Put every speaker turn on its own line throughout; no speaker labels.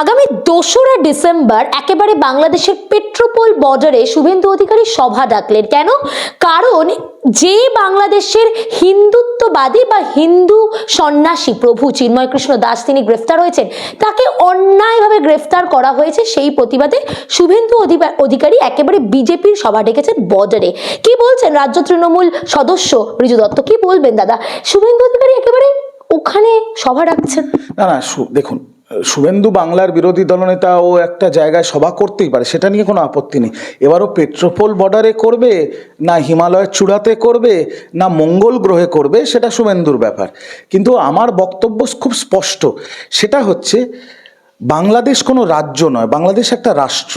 আগামী দোসরা ডিসেম্বর একেবারে বাংলাদেশের পেট্রোপোল বর্ডারে শুভেন্দু অধিকারী সভা ডাকলেন। কেন? কারণ যে বাংলাদেশের হিন্দুত্ববাদী বা হিন্দু সন্ন্যাসী প্রভু চিন্ময় কৃষ্ণ দাস তিনি গ্রেফতার হয়েছেন, তাকে অন্যায়ভাবে গ্রেফতার করা হয়েছে সেই প্রতিবাদে শুভেন্দু অধিকারী একেবারে বিজেপির সভা ডেকেছেন বর্ডারে কি বলছেন রাজ্য তৃণমূল সদস্য রিজু দত্ত? কি বলবেন দাদা? শুভেন্দু অধিকারী একেবারে ওখানে সভা ডাকছেন।
না না দেখুন শুভেন্দু বাংলার বিরোধী দলনেতা ও একটা জায়গায় সভা করতেই পারে, সেটা নিয়ে কোনো আপত্তি নেই। এবারও পেট্রোপোল বর্ডারে করবে, না হিমালয়ের চূড়াতে করবে, না মঙ্গল গ্রহে করবে, সেটা শুভেন্দুর ব্যাপার। কিন্তু আমার বক্তব্য খুব স্পষ্ট, সেটা হচ্ছে বাংলাদেশ কোনো রাজ্য নয়, বাংলাদেশ একটা রাষ্ট্র।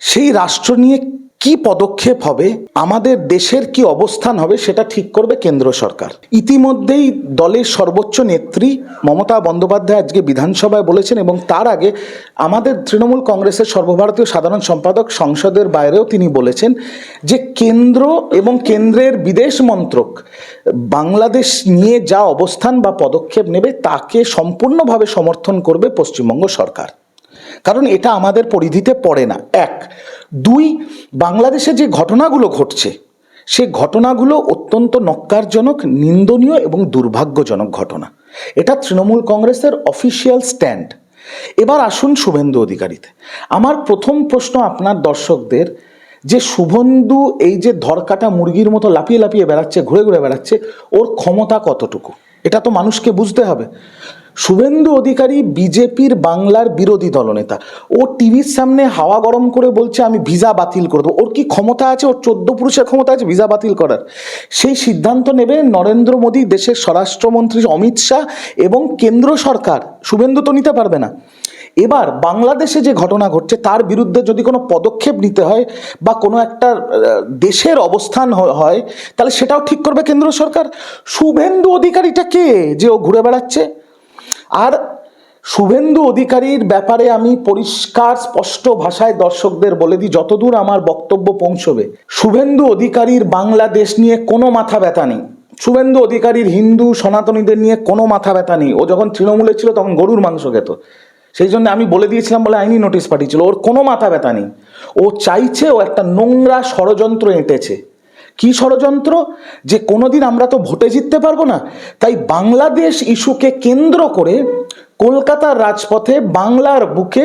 সেই রাষ্ট্র নিয়ে কি পদক্ষেপ হবে? আমাদের দেশের কি অবস্থান হবে সেটা ঠিক করবে কেন্দ্র সরকার। ইতিমধ্যেই দলের সর্বোচ্চ নেত্রী মমতা বন্দ্যোপাধ্যায় আজকে বিধানসভায় বলেছেন এবং তার আগে আমাদের তৃণমূল কংগ্রেসের সর্বভারতীয় সাধারণ সম্পাদক সংসদের বাইরেও তিনি বলেছেন যে কেন্দ্র এবং কেন্দ্রের বিদেশ মন্ত্রক বাংলাদেশ নিয়ে যা অবস্থান বা পদক্ষেপ নেবে তাকে সম্পূর্ণভাবে সমর্থন করবে পশ্চিমবঙ্গ সরকার। কারণ এটা আমাদের পরিধিতে পড়ে না। এক দুই, বাংলাদেশে যে ঘটনাগুলো ঘটছে, সে ঘটনাগুলো অত্যন্ত নক্কারজনক নিন্দনীয় এবং দুর্ভাগ্যজনক ঘটনা। এটা তৃণমূল কংগ্রেসের অফিসিয়াল স্ট্যান্ড। এবার আসুন শুভেন্দু অধিকারীতে। আমার প্রথম প্রশ্ন আপনার দর্শকদের, যে শুভেন্দু এই যে ধরকাটা মুরগির মতো লাপিয়ে লাপিয়ে বেড়াচ্ছে, ঘুরে ঘুরে বেড়াচ্ছে, ওর ক্ষমতা কতটুকু? এটা তো মানুষকে বুঝতে হবে। শুভেন্দু অধিকারী বিজেপির বাংলার বিরোধী দলনেতা। ও টিভির সামনে হাওয়া গরম করে বলছে, আমি ভিসা বাতিল করে দেবো। ওর কি ক্ষমতা আছে? ওর চোদ্দ পুরুষের ক্ষমতা আছে ভিসা বাতিল করার। সেই সিদ্ধান্ত নেবে নরেন্দ্র মোদী, দেশের স্বরাষ্ট্রমন্ত্রী অমিত শাহ এবং কেন্দ্র সরকার। শুভেন্দু তো নিতে পারবে না। এবার বাংলাদেশে যে ঘটনা ঘটছে, তার বিরুদ্ধে যদি কোনো পদক্ষেপ নিতে হয় বা কোনো একটা দেশের অবস্থান হয়, তাহলে সেটাও ঠিক করবে কেন্দ্র সরকার। শুভেন্দু অধিকারীটা কে যে ও ঘুরে বেড়াচ্ছে? আর শুভেন্দু অধিকারীর ব্যাপারে আমি পরিষ্কার, স্পষ্ট ভাষায় দর্শকদের বলে দিই, যতদূর আমার বক্তব্য পৌঁছবে, শুভেন্দু অধিকারীর বাংলাদেশ নিয়ে কোনো মাথা ব্যথা নেই। শুভেন্দু অধিকারীর হিন্দু সনাতনীদের নিয়ে কোনো মাথা ব্যথা নেই। ও যখন তৃণমূলে ছিল, তখন গরুর মাংস খেত। সেই জন্য আমি বলে দিয়েছিলাম বলে আইনি নোটিশ পাঠিয়েছিল। ওর কোনো মাথা ব্যথা নেই। ও চাইছে ও একটা নোংরা ষড়যন্ত্র এঁটেছে। কি ষড়যন্ত্র? যে কোনো দিন আমরা তো ভোটে জিততে পারব না। তাই বাংলাদেশ ইস্যুকে কেন্দ্র করে কলকাতার রাজপথে বাংলার বুকে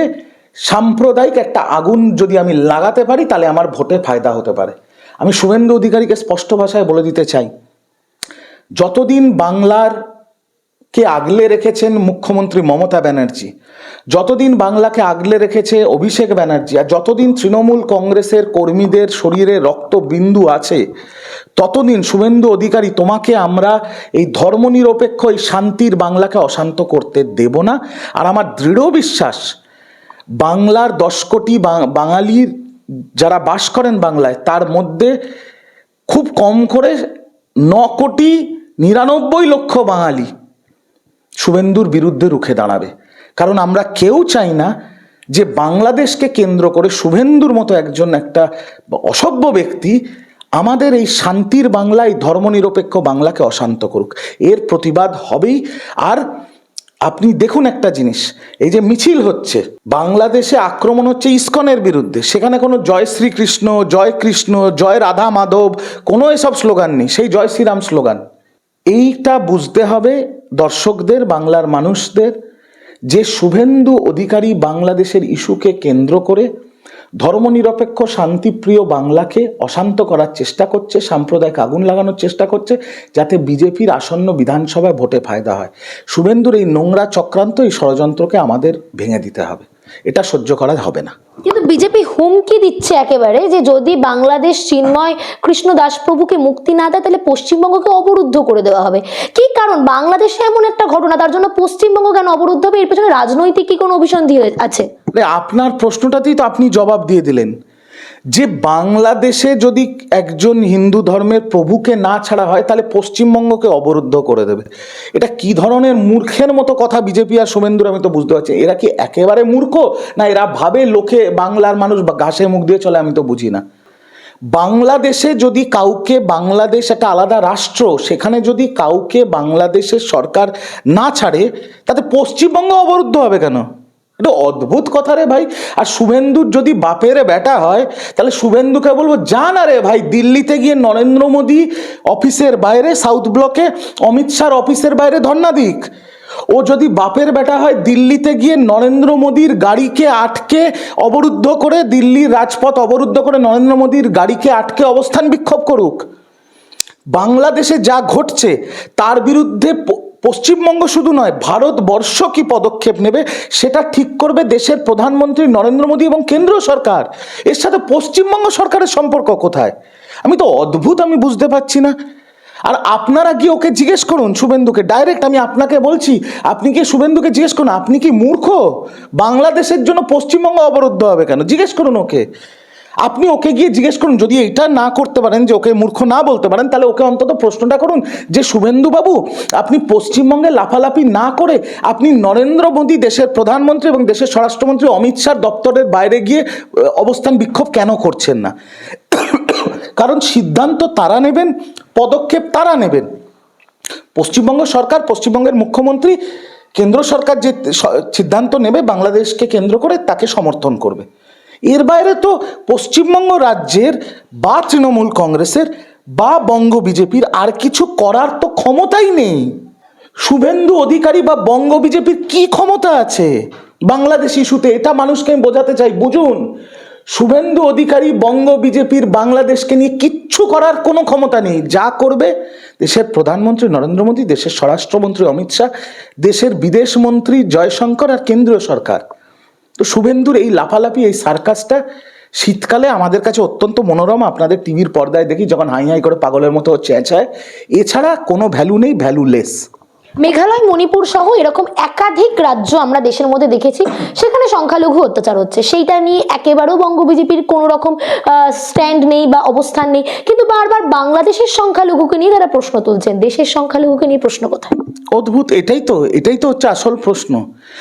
সাম্প্রদায়িক একটা আগুন যদি আমি লাগাতে পারি, তাহলে আমার ভোটে ফায়দা হতে পারে। আমি শুভেন্দু অধিকারীকে স্পষ্ট ভাষায় বলে দিতে চাই, যতদিন বাংলার কে আগলে রেখেছেন মুখ্যমন্ত্রী মমতা ব্যানার্জি? যতদিন বাংলাকে আগলে রেখেছে অভিষেক ব্যানার্জি আর যতদিন তৃণমূল কংগ্রেসের কর্মীদের শরীরে রক্তবিন্দু আছে, ততদিন শুভেন্দু অধিকারী তোমাকে আমরা এই ধর্মনিরপেক্ষ, এই শান্তির বাংলাকে অশান্ত করতে দেব না। আর আমার দৃঢ় বিশ্বাস, বাংলার দশ কোটি বাঙালির যারা বাস করেন বাংলায়, তার মধ্যে খুব কম করে ন কোটি নিরানব্বই লক্ষ বাঙালি শুভেন্দুর বিরুদ্ধে রুখে দাঁড়াবে। কারণ আমরা কেউ চাই না যে বাংলাদেশকে কেন্দ্র করে শুভেন্দুর মতো একজন একটা অসভ্য ব্যক্তি আমাদের এই শান্তির বাংলায় ধর্মনিরপেক্ষ বাংলাকে অশান্ত করুক। এর প্রতিবাদ হবেই। আর আপনি দেখুন একটা জিনিস, এই যে মিছিল হচ্ছে, বাংলাদেশে আক্রমণ হচ্ছে ইস্কনের বিরুদ্ধে। সেখানে কোনো জয় শ্রীকৃষ্ণ, জয় কৃষ্ণ, জয় রাধা মাধব, কোনো এসব স্লোগান নেই। সেই জয় শ্রীরাম স্লোগান। এইটা বুঝতে হবে দর্শকদের, বাংলার মানুষদের, যে শুভেন্দু অধিকারী বাংলাদেশের ইস্যুকে কেন্দ্র করে ধর্মনিরপেক্ষ, শান্তিপ্রিয় বাংলাকে অশান্ত করার চেষ্টা করছে, সাম্প্রদায়িক আগুন লাগানোর চেষ্টা করছে, যাতে বিজেপির আসন্ন বিধানসভায় ভোটে ফায়দা হয়। শুভেন্দুর এই নোংরা চক্রান্ত এই ষড়যন্ত্রকে আমাদের ভেঙে দিতে হবে। এটা সহ্য করা হবে না।
কিন্তু বিজেপি হুমকি দিচ্ছে একেবারে যে যদি বাংলাদেশ চিন্ময় কৃষ্ণ দাসপ্রভুকে মুক্তি না দেয় তাহলে পশ্চিমবঙ্গকে অবরুদ্ধ করে দেওয়া হবে। কি কারণ? বাংলাদেশে এমন একটা ঘটনা তার জন্য পশ্চিমবঙ্গ কেন অবরুদ্ধ হবে? এর পেছনে রাজনৈতিক কি কোনো অভিসন্ধি আছে?
আপনার প্রশ্নটাতেই তো আপনি জবাব দিয়ে দিলেন। যে বাংলাদেশে যদি একজন হিন্দু ধর্মের প্রভুকে না ছাড়া হয়, তাহলে পশ্চিমবঙ্গকে অবরুদ্ধ করে দেবে। এটা কি ধরনের মূর্খের মতো কথা বিজেপি আর শুভেন্দুর আমি তো বুঝতে পারছি। এরা কি একেবারে মূর্খ? না, এরা ভাবে লোকে বাংলার মানুষ ঘাসে মুখ দিয়ে চলে, আমি তো বুঝি না। বাংলাদেশে যদি কাউকে বাংলাদেশ একটা আলাদা রাষ্ট্র, সেখানে যদি কাউকে বাংলাদেশের সরকার না ছাড়ে, তাতে পশ্চিমবঙ্গ অবরুদ্ধ হবে কেন? এটা অদ্ভুত কথা রে ভাই। আর শুভেন্দুর যদি বাপের বেটা হয়, তাহলে শুভেন্দুকে বলব যা না রে ভাই, দিল্লিতে গিয়ে নরেন্দ্র মোদী অফিসের বাইরে, সাউথ ব্লকে অমিত শাহর অফিসের বাইরে ধর্ণা দিক। ও যদি বাপের বেটা হয়, দিল্লিতে গিয়ে নরেন্দ্র মোদীর গাড়িকে আটকে অবরুদ্ধ করে, দিল্লির রাজপথ অবরুদ্ধ করে নরেন্দ্র মোদীর গাড়িকে আটকে অবস্থান বিক্ষোভ করুক। বাংলাদেশে যা ঘটছে, তার বিরুদ্ধে পশ্চিমবঙ্গ শুধু নয়, ভারতবর্ষ কি পদক্ষেপ নেবে সেটা ঠিক করবে দেশের প্রধানমন্ত্রী নরেন্দ্র মোদী এবং কেন্দ্র সরকার। এর সাথে পশ্চিমবঙ্গ সরকারের সম্পর্ক কোথায়? আমি তো অদ্ভুত, আমি বুঝতে পারছি না। আর আপনারা গিয়ে ওকে জিজ্ঞেস করুন, শুভেন্দুকে। ডাইরেক্ট আমি আপনাকে বলছি, আপনি কি শুভেন্দুকে জিজ্ঞেস করুন, আপনি কি মূর্খ? বাংলাদেশের জন্য পশ্চিমবঙ্গ অবরুদ্ধ হবে কেন? জিজ্ঞেস করুন ওকে। আপনি ওকে গিয়ে জিজ্ঞেস করুন, যদি এটা না করতে পারেন, যে ওকে মূর্খ না বলতে পারেন, তাহলে ওকে অন্তত প্রশ্নটা করুন, যে শুভেন্দু বাবু আপনি পশ্চিমবঙ্গে লাফালাফি না করে আপনি নরেন্দ্র মোদী দেশের প্রধানমন্ত্রী এবং দেশের স্বরাষ্ট্রমন্ত্রী অমিত শাহ দপ্তরের বাইরে গিয়ে অবস্থান বিক্ষোভ কেন করছেন না? কারণ সিদ্ধান্ত তারা নেবেন, পদক্ষেপ তারা নেবেন। পশ্চিমবঙ্গ সরকার, পশ্চিমবঙ্গের মুখ্যমন্ত্রী, কেন্দ্র সরকার যে সিদ্ধান্ত নেবে, বাংলাদেশকে কেন্দ্র করে তাকে সমর্থন করবে। এর বাইরে তো পশ্চিমবঙ্গ রাজ্যের বা তৃণমূল কংগ্রেসের বা বঙ্গ বিজেপির আর কিছু করার তো ক্ষমতাই নেই। শুভেন্দু অধিকারী বা বঙ্গ বিজেপির কি ক্ষমতা আছে? বাংলাদেশ ইস্যুতে এটা মানুষকে আমি বোঝাতে চাই, বুঝুন। শুভেন্দু অধিকারী, বঙ্গ বিজেপির বাংলাদেশকে নিয়ে কিচ্ছু করার কোনো ক্ষমতা নেই। যা করবে দেশের প্রধানমন্ত্রী নরেন্দ্র মোদী, দেশের স্বরাষ্ট্রমন্ত্রী অমিত শাহ, দেশের বিদেশ মন্ত্রী জয়শঙ্কর আর কেন্দ্রীয় সরকার। তো শুভেন্দুর এই লাফালাফি, এই সার্কাসটা শীতকালে আমাদের কাছে অত্যন্ত মনোরম। আপনাদের টিভির পর্দায় দেখি যখন হাই হাই করে পাগলের মতো চেঁচায় এছাড়া কোনো ভ্যালু নেই, ভ্যালুলেস।
মেঘালয়, মণিপুর সহ এরকম একাধিক রাজ্য আমরা দেশের মধ্যে দেখেছি, সেখানে সংখ্যালঘু অত্যাচার হচ্ছে। সেইটা নিয়ে একেবারেও বঙ্গ বিজেপির কোনো রকম স্ট্যান্ড নেই বা অবস্থান নেই। কিন্তু বারবার বাংলাদেশের সংখ্যালঘুকে নিয়ে তারা প্রশ্ন তুলছেন। দেশের সংখ্যালঘুকে নিয়ে প্রশ্ন কোথায়?
অদ্ভুত, এটাই তো এটাই তো হচ্ছে আসল প্রশ্ন।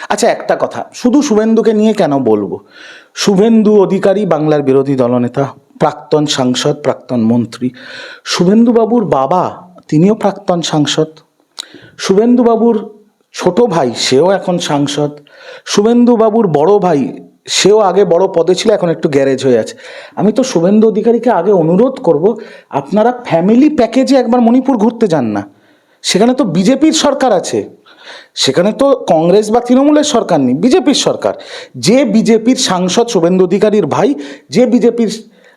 আচ্ছা একটা কথা, শুধু শুভেন্দুকে নিয়ে কেন বলব? শুভেন্দু অধিকারী বাংলার বিরোধী দলনেতা, প্রাক্তন সাংসদ, প্রাক্তন মন্ত্রী। শুভেন্দুবাবুর বাবা, তিনিও প্রাক্তন সাংসদ। শুভেন্দু বাবুর ছোট ভাই, সেও এখন সাংসদ। শুভেন্দু বাবুর বড় ভাই, সেও আগে বড় পদে ছিল, এখন একটু গ্যারেজ হয়ে আছে। আমি তো শুভেন্দু অধিকারীকে আগে অনুরোধ করব, আপনারা ফ্যামিলি প্যাকেজে একবার মণিপুর ঘুরতে যান না। সেখানে তো বিজেপির সরকার আছে। সেখানে তো কংগ্রেস বা তৃণমূলের সরকার নেই, বিজেপির সরকার। যে বিজেপির সাংসদ শুভেন্দু অধিকারীর ভাই, যে বিজেপির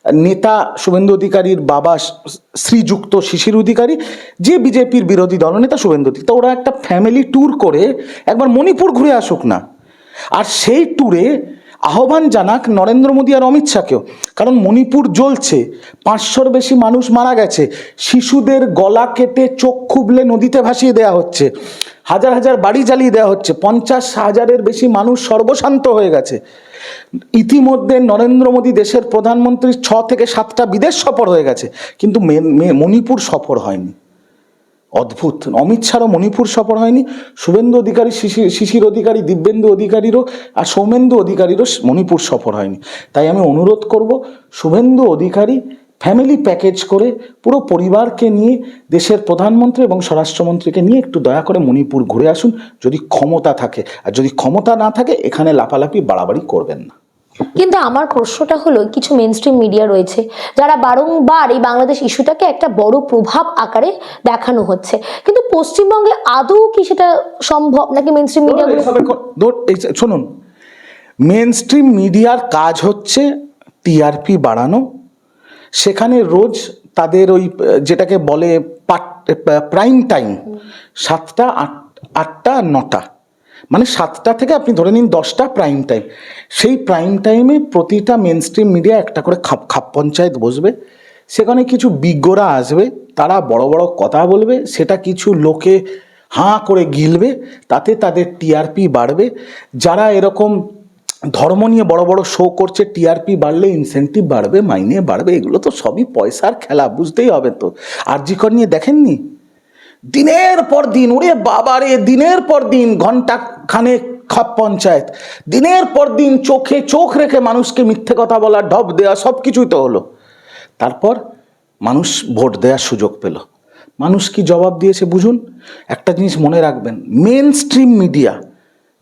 নেতা শুভেন্দু অধিকারীর বাবা শ্রীযুক্ত শিশির অধিকারী, যে বিজেপির বিরোধী দলনেতা শুভেন্দু অধিকারী, তা ওরা একটা ফ্যামিলি ট্যুর করে একবার মণিপুর ঘুরে আসুক না। আর সেই ট্যুরে আহ্বান জানাক নরেন্দ্র মোদী আর অমিত শাহকেও। কারণ মণিপুর জ্বলছে, পাঁচশোর বেশি মানুষ মারা গেছে, শিশুদের গলা কেটে চোখ খুবলে নদীতে ভাসিয়ে দেওয়া হচ্ছে, হাজার হাজার বাড়ি জ্বালিয়ে দেওয়া হচ্ছে, পঞ্চাশ হাজারের বেশি মানুষ সর্বশান্ত হয়ে গেছে। ইতিমধ্যে নরেন্দ্র মোদী দেশের প্রধানমন্ত্রীর ছ থেকে সাতটা বিদেশ সফর হয়ে গেছে, কিন্তু মণিপুর সফর হয়নি। অদ্ভুত। অমিত শাহরও মণিপুর সফর হয়নি, শুভেন্দু অধিকারী শিশির শিশির অধিকারী, দিব্যেন্দু অধিকারীরও আর সৌমেন্দু অধিকারীরও মণিপুর সফর হয়নি। তাই আমি অনুরোধ করব, শুভেন্দু অধিকারী ফ্যামিলি প্যাকেজ করে পুরো পরিবারকে নিয়ে দেশের প্রধানমন্ত্রী এবং স্বরাষ্ট্রমন্ত্রীকে নিয়ে একটু দয়া করে মণিপুর ঘুরে আসুন। যদি ক্ষমতা থাকে আর যদি ক্ষমতা না থাকে এখানে লাফালাফি বাড়াবাড়ি করবেন না।
কিন্তু আমার প্রশ্নটা হলো কিছু মেন স্ট্রিম মিডিয়া রয়েছে যারা বারংবার এই বাংলাদেশ ইস্যুটাকে একটা বড় প্রভাব আকারে দেখানো হচ্ছে। কিন্তু পশ্চিমবঙ্গে আদৌ কি সেটা সম্ভব? নাকি মেন স্ট্রিম মিডিয়া
শুনুন মেন স্ট্রিম মিডিয়ার কাজ হচ্ছে টিআরপি বাড়ানো সেখানে রোজ তাদের ওই, যেটাকে বলে প্রাইম টাইম সাতটা আট, আটটা, নটা। মানে সাতটা থেকে আপনি ধরে নিন দশটা প্রাইম টাইম সেই প্রাইম টাইমে প্রতিটা মেন স্ট্রিম মিডিয়া একটা করে খাপ খাপ পঞ্চায়েত বসবে। সেখানে কিছু বিজ্ঞরা আসবে, তারা বড় বড় কথা বলবে, সেটা কিছু লোকে হাঁ করে গিলবে, তাতে তাদের টিআরপি বাড়বে। যারা এরকম ধর্ম নিয়ে বড় বড় শো করছে টিআরপি বাড়লে ইনসেন্টিভ বাড়বে, মাইনে বাড়বে, এগুলো তো সবই পয়সার খেলা, বুঝতেই হবে তো। আর আরজিকর নিয়ে দেখেননি? দিনের পর দিন, ওরে বাবারে দিনের পর দিন, ঘণ্টা খানে খাপ পঞ্চায়েত। দিনের পর দিন চোখে চোখ রেখে মানুষকে মিথ্যে কথা বলা, ঢপ দেওয়া সব কিছুই তো হলো। তারপর মানুষ ভোট দেওয়ার সুযোগ পেল। মানুষ কি জবাব দিয়েছে বুঝুন? একটা জিনিস মনে রাখবেন মেন স্ট্রিম মিডিয়া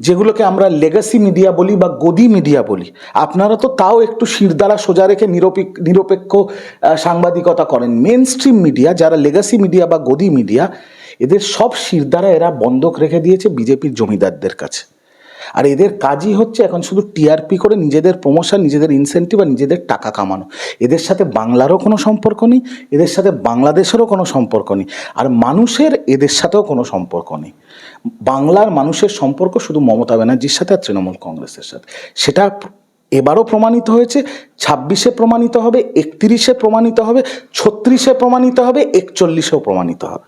যেগুলোকে আমরা লেগাসি মিডিয়া বলি বা গদি মিডিয়া বলি, আপনারা তো তাও একটু শিরদাঁড়া সোজা রেখে নিরপেক্ষ নিরপেক্ষ সাংবাদিকতা করেন। মেন স্ট্রিম মিডিয়া যারা লেগাসি মিডিয়া বা গদি মিডিয়া এদের সব শিরদাঁড়া এরা বন্ধক রেখে দিয়েছে বিজেপির জমিদারদের কাছে। আর এদের কাজই হচ্ছে এখন শুধু টিআরপি করে নিজেদের প্রমোশন নিজেদের ইনসেন্টিভ আর নিজেদের টাকা কামানো। এদের সাথে বাংলারও কোনো সম্পর্ক নেই, এদের সাথে বাংলাদেশেরও কোনো সম্পর্ক নেই, আর মানুষের এদের সাথেও কোনো সম্পর্ক নেই। বাংলার মানুষের সম্পর্ক শুধু মমতা ব্যানার্জির সাথে আর তৃণমূল কংগ্রেসের সাথে। সেটা এবারও প্রমাণিত হয়েছে, ছাব্বিশে প্রমাণিত হবে, একত্রিশে প্রমাণিত হবে, ছত্রিশে প্রমাণিত হবে, একচল্লিশেও প্রমাণিত হবে।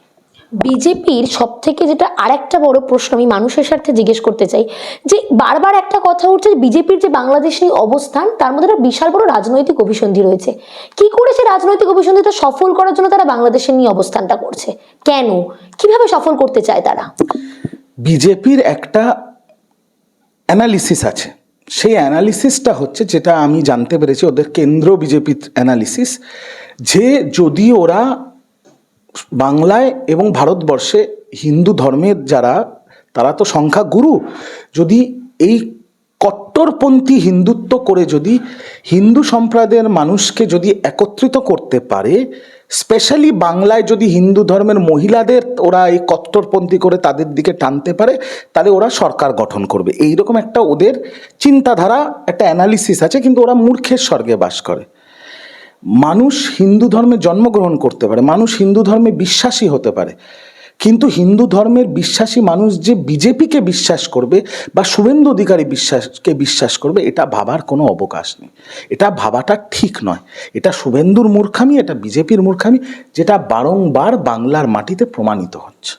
বিজেপির সব থেকে যেটা আরেকটা বড় প্রশ্ন আমি মানুষের স্বার্থে জিজ্ঞেস করতে চাই, যে বারবার একটা কথা উঠছে বিজেপির যে বাংলাদেশ নিয়ে অবস্থান, তার মধ্যে একটা বিশাল বড় রাজনৈতিক অভিসন্ধি রয়েছে। কি করে সে রাজনৈতিক অভিসন্ধিটা সফল করার জন্য তারা বাংলাদেশের নিয়ে অবস্থানটা করছে? কেন? কীভাবে সফল করতে চায় তারা?
বিজেপির একটা অ্যানালিসিস আছে। সেই অ্যানালিসিসটা হচ্ছে যেটা আমি জানতে পেরেছি, ওদের কেন্দ্র বিজেপির অ্যানালিসিস, যে যদি ওরা বাংলায় এবং ভারতবর্ষে হিন্দু ধর্মের যারা, তারা তো সংখ্যা গুরু। যদি এই কট্টরপন্থী হিন্দুত্ব করে যদি হিন্দু সম্প্রদায়ের মানুষকে যদি একত্রিত করতে পারে, স্পেশালি বাংলায় যদি হিন্দু ধর্মের মহিলাদের ওরা এই কট্টরপন্থী করে তাদের দিকে টানতে পারে, তাহলে ওরা সরকার গঠন করবে। এইরকম একটা ওদের চিন্তাধারা, একটা অ্যানালিসিস আছে, কিন্তু ওরা মূর্খের স্বর্গে বাস করে। মানুষ হিন্দু ধর্মে জন্মগ্রহণ করতে পারে, মানুষ হিন্দু ধর্মে বিশ্বাসী হতে পারে, কিন্তু হিন্দু ধর্মের বিশ্বাসী মানুষ যে বিজেপিকে বিশ্বাস করবে বা শুভেন্দু অধিকারী বিশ্বাসকে বিশ্বাস করবে, এটা ভাবার কোনো অবকাশ নেই। এটা ভাবাটা ঠিক নয়। এটা শুভেন্দুর মূর্খামি, এটা বিজেপির মূর্খামি, যেটা বারংবার বাংলার মাটিতে প্রমাণিত হচ্ছে।